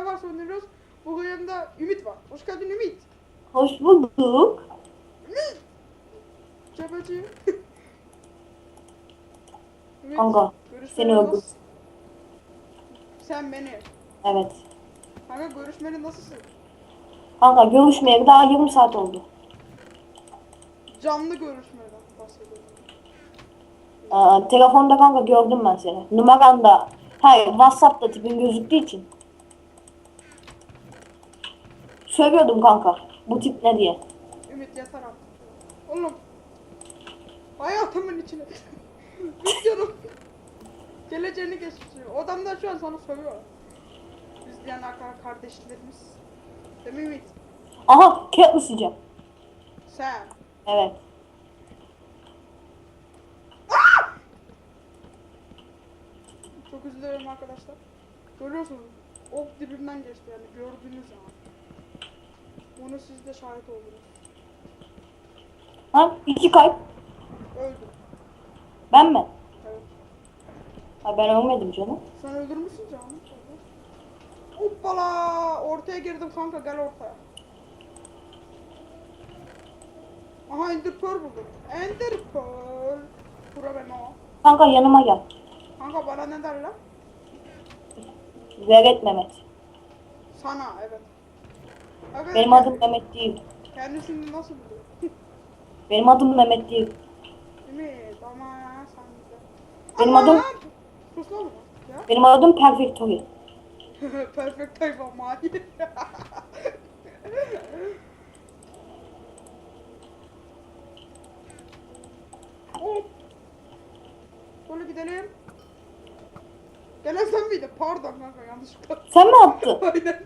Stars oynuyoruz. Bu yanında Ümit var. Hoş geldin Ümit. Hoş bulduk. Ümit. Çabacı. Ümit, Kanka, seni öldüm. Sen beni. Evet. Kanka görüşmeli nasılsın? Kanka görüşmeyeli daha yarım saat oldu. Canlı görüşmeden bahsediyorum. Aa, telefonda kanka gördüm ben seni. Numaran da hayır Whatsapp'ta tipin gözüktüğü için. Söylüyordum kanka bu tip ne diye. Ümit yeter artık. Oğlum. Hayatımın içine. Videonun geleceğini geçiriyor. O adamlar şu an sana sövüyor. Biz diyen kardeşlerimiz. Değil mi Ümit? Aha Katniss'cim. Sen. Evet. Çok üzülüyorum arkadaşlar. Görüyorsunuz. Ok dibimden geçti yani gördüğünüz zaman. Bunu siz de şahit oldunuz. Ha iki kalp. Öldüm. Ben mi? Evet. Ha ben ölmedim canım. Sen öldürmüşsün canım. Hoppala! Ortaya girdim kanka gel ortaya. Aha Ender Pearl buldum. Ender Pearl. Bura ben o. Kanka yanıma gel. Kanka bana ne derler? Velet Mehmet. Sana evet. Evet Benim adım Mehmet değil. Kendisini nasıl biliyor? Benim adım Mehmet değil. Ümit ama sen de. Benim Aman! adım- Sus lan ya. Benim adım Perfectory. Perfect type mine. Hop. Şöyle gidelim. Gelen sen miydin? Pardon kanka yanlışlıkla. Sen mi attın? Aynen.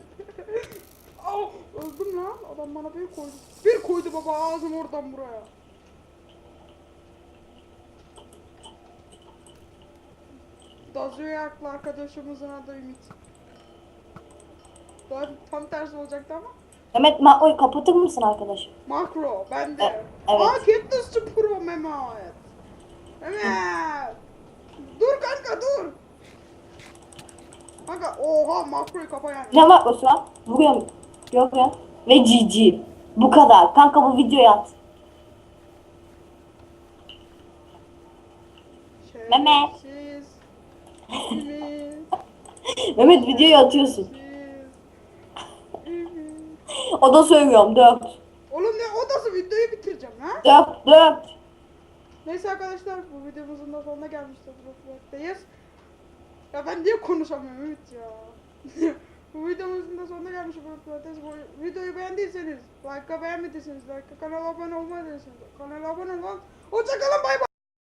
Au, öldüm lan. Adam bana bir koydu. Bir koydu baba ağzım oradan buraya. Dazıyaklı arkadaşımızın adı Ümit. Daha tam tersi olacaktı ama. Mehmet Mao'yu kapatır mısın arkadaşım? Makro bende. E- evet. Aa Katniss Pro Mehmet. Mehmet. Dur kanka dur. Kanka oha makroyu kapa yani. Ne var o sıra? Vuruyorum. Görüyorum. Ve GG. Bu kadar. Kanka bu videoyu at. Mehmet. Mehmet videoyu atıyorsun. O da söylüyorum. Dört. Oğlum ne odası videoyu bitireceğim ha? Dört. Dört. Neyse arkadaşlar bu videomuzun da sonuna gelmiştir. Blokblock'tayız. Ya ben niye konuşamıyorum Ümit ya? bu videomuzun da sonuna gelmiş Blokblock'tayız. Bu videoyu beğendiyseniz, like'a beğenmediyseniz, like'a kanala abone olmadıysanız, kanala abone olun. Hoşçakalın bay bay.